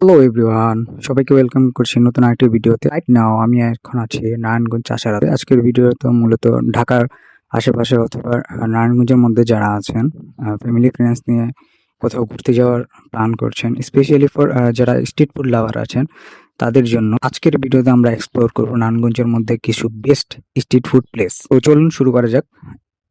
Hello everyone সবাইকে welcome করছি নতুন আরেকটি ভিডিওতে রাইট নাও আমি এখন আছি নারায়ণগঞ্জ চাষারাতে। আজকের ভিডিও তো মূলত ঢাকার আশেপাশে অথবা নারায়ণগঞ্জের মধ্যে যারা আছেন ফ্যামিলি ফ্রেন্ডস নিয়ে কোথাও ঘুরতে যাওয়ার প্ল্যান করছেন স্পেশালি ফর যারা স্ট্রিট ফুড লাভার আছেন, তাদের জন্য আজকের ভিডিওতে আমরা এক্সপ্লোর করব নারায়ণগঞ্জের মধ্যে কিছু বেস্ট স্ট্রিট ফুড প্লেস তো চলুন শুরু করা যাক।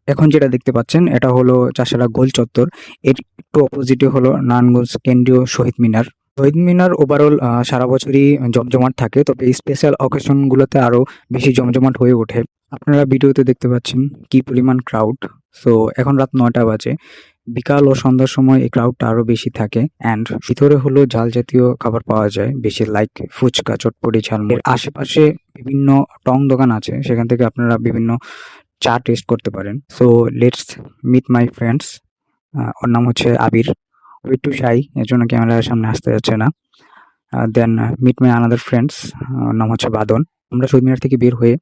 এখন যেটা দেখতে পাচ্ছেন, এটা হলো চাষারা গোল চত্বর। এর একটু অপোজিটে হলো নারায়ণগঞ্জ কেন্দ্রীয় শহীদ মিনার। শহীদ মিনার ওভারঅল সারা বছরই জমজমাট থাকে, তবে স্পেশাল অকেশনগুলোতে আরও বেশি জমজমাট হয়ে ওঠে। আপনারা ভিডিওতে দেখতে পাচ্ছেন কি পরিমাণ ক্রাউড সো এখন রাত নয়টা বাজে। বিকাল ও সন্ধ্যার সময় এই ক্রাউডটা আরও বেশি থাকে। অ্যান্ড ভিতরে হলো ঝাল জাতীয় খাবার পাওয়া যায়, বেশি লাইক ফুচকা, চটপটি ঝালমুড়ি আশেপাশে বিভিন্ন টং দোকান আছে, সেখান থেকে আপনারা বিভিন্ন চা টেস্ট করতে পারেন। So let's meet my friends ওর নাম হচ্ছে আবির। একটু শাই এর জন্য ক্যামেরার সামনে আসতে যাচ্ছে না। Then meet my another friends নাম হচ্ছে বাদন। আমরা শহীদ মিনার থেকে বের হয়ে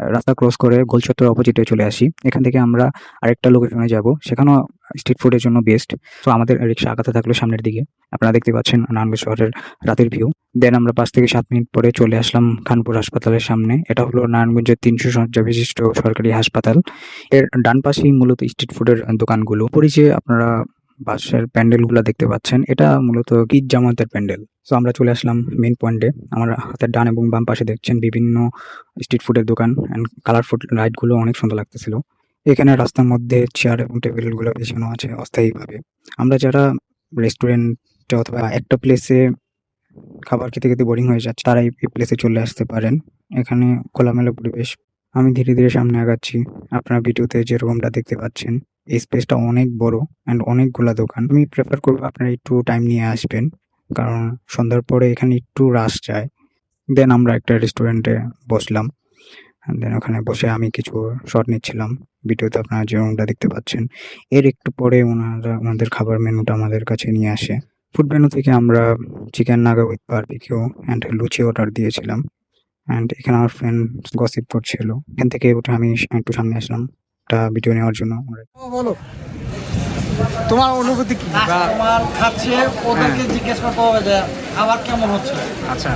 রাস্তা ক্রস করে গোলচত্বর অপোজিটে চলে আসি। এখান থেকে আমরা আরেকটা লোকেশনে যাব। সেখানেও স্ট্রিট ফুডের জন্য বেস্ট তো আমাদের রিক্সা আগাতে থাকল সামনের দিকে। আপনারা দেখতে পাচ্ছেন নারায়ণগঞ্জ শহরের রাতের ভিউ দেন আমরা পাঁচ থেকে সাত মিনিট পরে চলে আসলাম খানপুর হাসপাতালের সামনে। এটা হলো নারায়ণগঞ্জের তিনশো শয্যা বিশিষ্ট সরকারি হাসপাতাল। এর ডান পাশেই মূলত স্ট্রিট ফুডের দোকানগুলো। পরিচয়ে আপনারা বাসের প্যান্ডেলগুলো দেখতে পাচ্ছেন। এটা মূলত ঈদ জামাতের প্যান্ডেল। তো আমরা চলে আসলাম মেন পয়েন্টে আমার হাতের ডান এবং বাম পাশে দেখছেন বিভিন্ন স্ট্রিট ফুডের দোকান অ্যান্ড কালারফুল লাইটগুলো অনেক সুন্দর লাগতেছিল। এখানে রাস্তার মধ্যে চেয়ার এবং টেবিলগুলো বিছানো আছে অস্থায়ীভাবে। আমরা যারা রেস্টুরেন্টে অথবা একটা প্লেসে খাবার খেতে খেতে বোরিং হয়ে যাচ্ছে তারা এই প্লেসে চলে আসতে পারেন। এখানে খোলামেলা পরিবেশ। আমি ধীরে ধীরে সামনে আগাচ্ছি। আপনারা ভিডিওতে যেরকমটা দেখতে পাচ্ছেন এই স্পেসটা অনেক বড় অ্যান্ড অনেকগুলা দোকান। আমি প্রেফার করব আপনারা একটু টাইম নিয়ে আসবেন, কারণ সন্ধ্যার পরে এখানে একটু রাশ যায়। দেন আমরা একটা রেস্টুরেন্টে বসলাম দেন ওখানে বসে আমি কিছু শট নিচ্ছিলাম। ভিডিওতে আপনারা যেরকমটা দেখতে পাচ্ছেন, এর একটু পরে ওনারা ওনাদের খাবার মেনুটা আমাদের কাছে নিয়ে আসে। ফুড মেনু থেকে আমরা chicken Naga with barbecue and luchi order দিয়েছিলাম। অ্যান্ড এখানে আমার ফ্রেন্ড গসিপ করছিল। এখান থেকে উঠে আমি একটু সামনে আসলাম। একটা ভিডিও নেওয়ার জন্য বলো। তোমার অনুভূতি কি? কাস্টমার খাচ্ছে ওদেরকে জিজ্ঞেস করতে হবে যে খাবার কেমন হচ্ছে? আচ্ছা।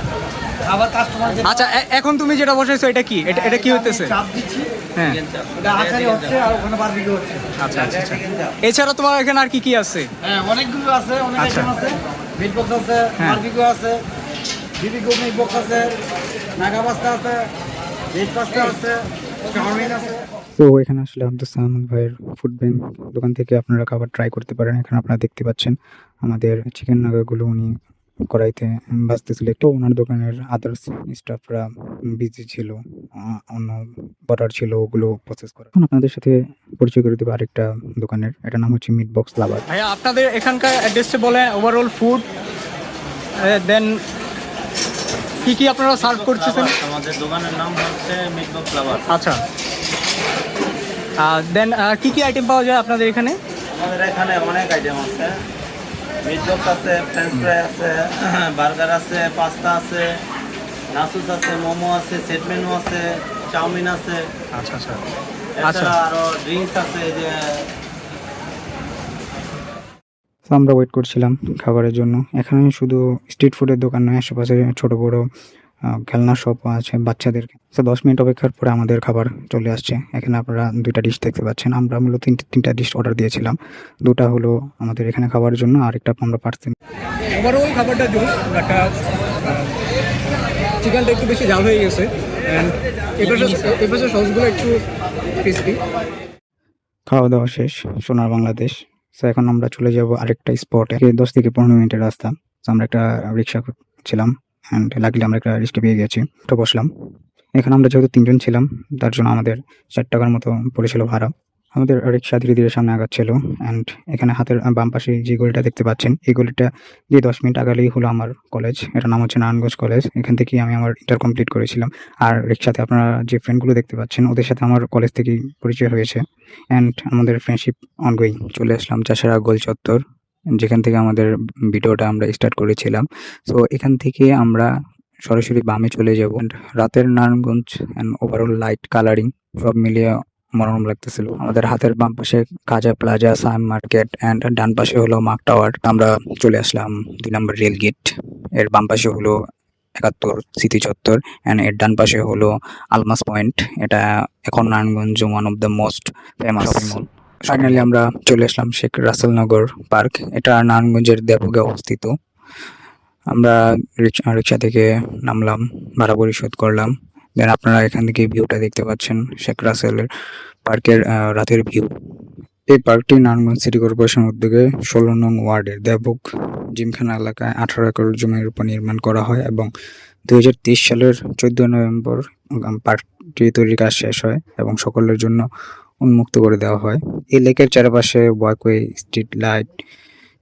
আবার কাস্টমার আচ্ছা এখন তুমি যেটা বসাইছো এটা কি? এটা এটা কি হইতেছে? চাপ দিচ্ছি। হ্যাঁ। এটা আচারি হচ্ছে আর ওখানে বারবিকিউ হচ্ছে। আচ্ছা আচ্ছা আচ্ছা। এছাড়া তোমার এখানে আর কি কি আছে? হ্যাঁ অনেকগুলো আছে অনেক আচ্ছা। আইটেম আছে। মিট বক্স আছে হ্যাঁ। বারবিকিউ আছে বিবিকিউ মিট বক্স আছে নাগা পাস্তা আছে ভেজ পাস্তা আছে চাউমিন আছে। তো এখানে আসলে আব্দুল সালাম ভাইয়ের ফুড ব্যাংক দোকান থেকে আপনারা খাবার ট্রাই করতে পারেন। এখানে আপনারা দেখতে পাচ্ছেন আমাদের চিকেন নাগাগুলো উনি কড়াইতে বাঁচতেছিল একটু ওনার দোকানের আদার্স স্টাফরা বিজি ছিল অন্য অর্ডার ছিল ওগুলো প্রসেস করা এখন আপনাদের সাথে পরিচয় করে দেবো আরেকটা দোকানের। এটা নাম হচ্ছে মিট বক্স লাভার ভাইয়া আপনাদের এখানকার অ্যাড্রেসটা বলে ওভারঅল ফুড দেন কি কি আপনারা সার্ভ করতেছেন? আমাদের দোকানের নাম হচ্ছে মিটবক্স ফ্লাওয়ার আচ্ছা। দেন কি কি আইটেম পাওয়া যায় আপনাদের এখানে? আমাদের এখানে অনেক আইটেম আছে। মিটবক্স আছে ফ্রেঞ্চ ফ্রাই আছে বার্গার আছে পাস্তা আছে নাসুস আছে মোমো আছে সেট মেনু আছে চাউমিন আছে। আচ্ছা আচ্ছা। এছাড়া আরও ড্রিঙ্কস আছে যে আমরা ওয়েট করছিলাম খাবারের জন্য। এখানে শুধু স্ট্রিট ফুডের দোকান নয় আশেপাশে ছোট বড় খেলনা শপ আছে বাচ্চাদের তো দশ মিনিট অপেক্ষার পরে আমাদের খাবার চলে আসছে। এখানে আপনারা দুইটা ডিশ দেখতে পাচ্ছেন। আমরা মূলত তিনটে তিনটা ডিশ অর্ডার দিয়েছিলাম। দুটা হলো আমাদের এখানে খাবার জন্য আর একটা আমরা পার্সেল। ওভারঅল খাবারটা জোস বাট চিকেনটা একটু বেশি জাল হয়ে গেছে। এপাশে সসগুলো একটু ক্রিস্পি খাওয়া দাওয়া শেষ সোনার বাংলাদেশ। তো এখন আমরা চলে যাব আরেকটা স্পটে দশ থেকে পনেরো মিনিটের রাস্তা। আমরা একটা রিক্সা ছিলাম অ্যান্ড লাগলে আমরা একটা রিক্সা পেয়ে গেছি। তো বসলাম। এখানে আমরা যেহেতু তিনজন ছিলাম, তার জন্য আমাদের ষাট টাকার মতো পড়েছিল ভাড়া। আমাদের রিক্সা ধীরে ধীরে সামনে আগাচ্ছিল। অ্যান্ড এখানে হাতের বাম পাশে যে গলিটা দেখতে পাচ্ছেন, এই গলিটা দিয়ে দশ মিনিট আগালেই হলো আমার কলেজ এটার নাম হচ্ছে নারায়ণগঞ্জ কলেজ এখান থেকেই আমি আমার ইন্টার কমপ্লিট করেছিলাম। আর রিক্সাতে আপনারা যে ফ্রেন্ডগুলো দেখতে পাচ্ছেন, ওদের সাথে আমার কলেজ থেকেই পরিচয় হয়েছে। অ্যান্ড আমাদের ফ্রেন্ডশিপ অনগোয়িং চলে আসলাম চাষারা গোল চত্বর। যেখান থেকে আমাদের ভিডিওটা আমরা স্টার্ট করেছিলাম। সো এখান থেকে আমরা সরাসরি বামে চলে যাব। রাতের Narayanganj and overall light colouring সব মিলিয়ে মনোরম লাগতেছিল। আমাদের হাতের বাম পাশে Kaja plaza Saim market and ডান পাশে হলো মার্ক টাওয়ার আমরা চলে আসলাম দুই নম্বর রেল গেটের বাম পাশে হলো একাত্তর স্মৃতি চত্বর অ্যান্ড এর ডান পাশে হলো আলমাস পয়েন্ট এটা এখন Narayanganj one of the most famous shopping mall finally আমরা চলে আসলাম শেখ রাসেলনগর পার্ক। এটা নারায়ণগঞ্জের দেবগে অবস্থিত। আমরা রিক্সা থেকে নামলাম ভাড়া পরিশোধ করলাম। দেন আপনারা এখান থেকে ভিউটা দেখতে পাচ্ছেন, শেখ রাসেলের পার্কের রাতের ভিউ। এই পার্কটি নারায়ণগঞ্জ সিটি কর্পোরেশন উদ্যোগে ষোলো নং ওয়ার্ডের দেবক জিমখানা এলাকায় আঠারো একর জমির উপর নির্মাণ করা হয় এবং দুই হাজার তেইশ সালের চোদ্দ নভেম্বর পার্কটি তৈরির কাজ শেষ হয় এবং সকলের জন্য উন্মুক্ত করে দেওয়া হয়। এই লেকের চারপাশে walkway street light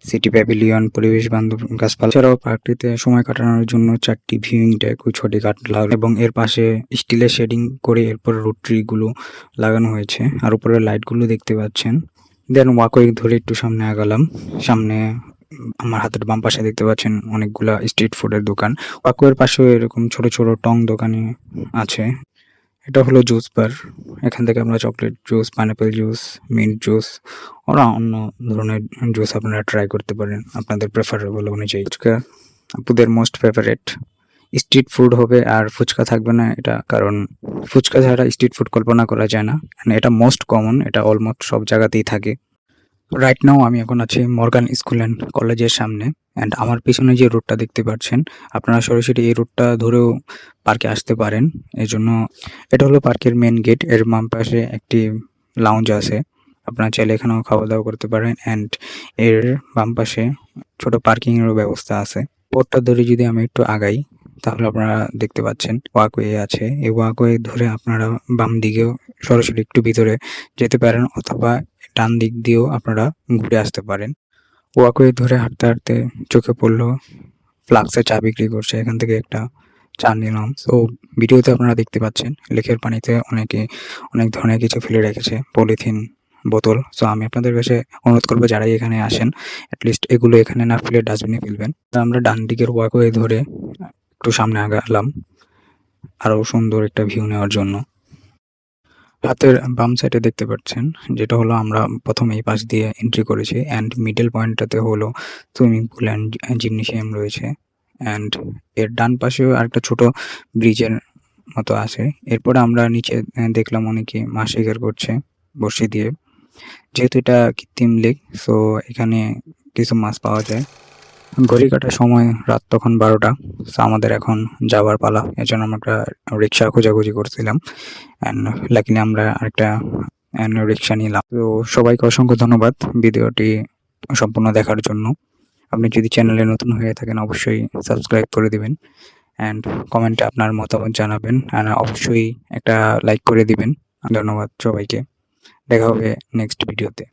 city pavilion পরিবেশ বান্ধব গাছপালা ছাড়াও পার্কটিতে সময় কাটানোর জন্য চারটি ভিউইং ডেক ও ছটি কাটলা এবং এর পাশে স্টিলের শেডিং করে এরপর রুট ট্রি গুলো লাগানো হয়েছে আর উপরে লাইটগুলো দেখতে পাচ্ছেন। দেন ওয়াকওয়ে ধরে একটু সামনে আগালাম। সামনে আমার হাতের বাম পাশে দেখতে পাচ্ছেন অনেকগুলা স্ট্রিট ফুডের দোকান। ওয়াকওয়ের পাশেও এরকম ছোট ছোট টং দোকানে আছে। এটা হলো জুস বার এখান থেকে আমরা chocolate juice pineapple juice mint juice ওরা অন্য ধরনের জুস আপনারা ট্রাই করতে পারেন। আপনাদের প্রেফারেবল অনুযায়ী। ফুচকা আপুদের মোস্ট ফেভারেট স্ট্রিট ফুড হবে আর ফুচকা থাকবে না এটা কারণ ফুচকা ছাড়া স্ট্রিট ফুড কল্পনা করা যায় না। And এটা মোস্ট কমন এটা অলমোস্ট সব জায়গাতেই থাকে। রাইট নাও আমি এখন আছি মর্গান স্কুল অ্যান্ড কলেজের সামনে অ্যান্ড আমার পিছনে যে রুটটা দেখতে পাচ্ছেন, আপনারা সরাসরি এই রুটটা ধরেও পার্কে আসতে পারেন। এই জন্য এটা হলো পার্কের মেন গেটের বাম পাশে একটি লাউঞ্জ আছে। আপনারা চাইলে এখানেও খাওয়া দাওয়া করতে পারেন অ্যান্ড এর বাম পাশে ছোট পার্কিং এরও ব্যবস্থা আছে। পথটা ধরে যদি আমি একটু আগাই তাহলে আপনারা দেখতে পাচ্ছেন, ওয়াকওয়ে আছে। এই ওয়াকওয়ে ধরে আপনারা বাম দিকেও সরাসরি একটু ভিতরে যেতে পারেন অথবা ডান দিক দিয়েও আপনারা ঘুরে আসতে পারেন। ওয়াকওয়ে ধরে হাঁটতে হাঁটতে চোখে পড়ল, ফ্লাক্সে চা বিক্রি করছে, এখান থেকে একটা চা নিলাম। তো ভিডিওতে আপনারা দেখতে পাচ্ছেন লেকের পানিতে অনেকে, অনেক ধরনের কিছু ফেলে রেখেছে, পলিথিন বোতল। সো আমি আপনাদের কাছে অনুরোধ করব, যারাই এখানে আসেন অ্যাটলিস্ট এগুলো এখানে না ফেলে ডাস্টবিনে ফেলবেন। তো আমরা ডান দিকের ওয়াকওয়ে ধরে একটু সামনে আগালাম আরও সুন্দর একটা ভিউ নেওয়ার জন্য। হাতের বাম সাইডে দেখতে পাচ্ছেন, যেটা হলো আমরা প্রথম এই পাশ দিয়ে এন্ট্রি করেছি অ্যান্ড মিডল পয়েন্টটাতে হলো সুইমিং পুল অ্যান্ড জিমনেশিয়াম রয়েছে। অ্যান্ড এর ডান পাশেও আরেকটা ছোট ব্রিজের মতো আছে। এরপরে আমরা নিচে দেখলাম অনেকে মাছ শিকার করছে বড়শি দিয়ে। যেহেতু এটা কৃত্রিম লেক সো এখানে কিছু মাছ পাওয়া যায়। ঘড়ি কাটার সময় রাত তখন বারোটা আমাদের এখন যাওয়ার পালা। এর জন্য আমরা একটা রিক্সা খোঁজাখুঁজি করছিলাম। অ্যান্ড লাকিলি আমরা আরেকটা রিক্সা নিলাম। তো সবাইকে অসংখ্য ধন্যবাদ ভিডিওটি সম্পূর্ণ দেখার জন্য। আপনি যদি চ্যানেলে নতুন হয়ে থাকেন, অবশ্যই সাবস্ক্রাইব করে দিবেন। অ্যান্ড কমেন্টে আপনার মতামত জানাবেন। অ্যান্ড অবশ্যই একটা লাইক করে দিবেন। ধন্যবাদ সবাইকে। দেখা হবে নেক্সট ভিডিওতে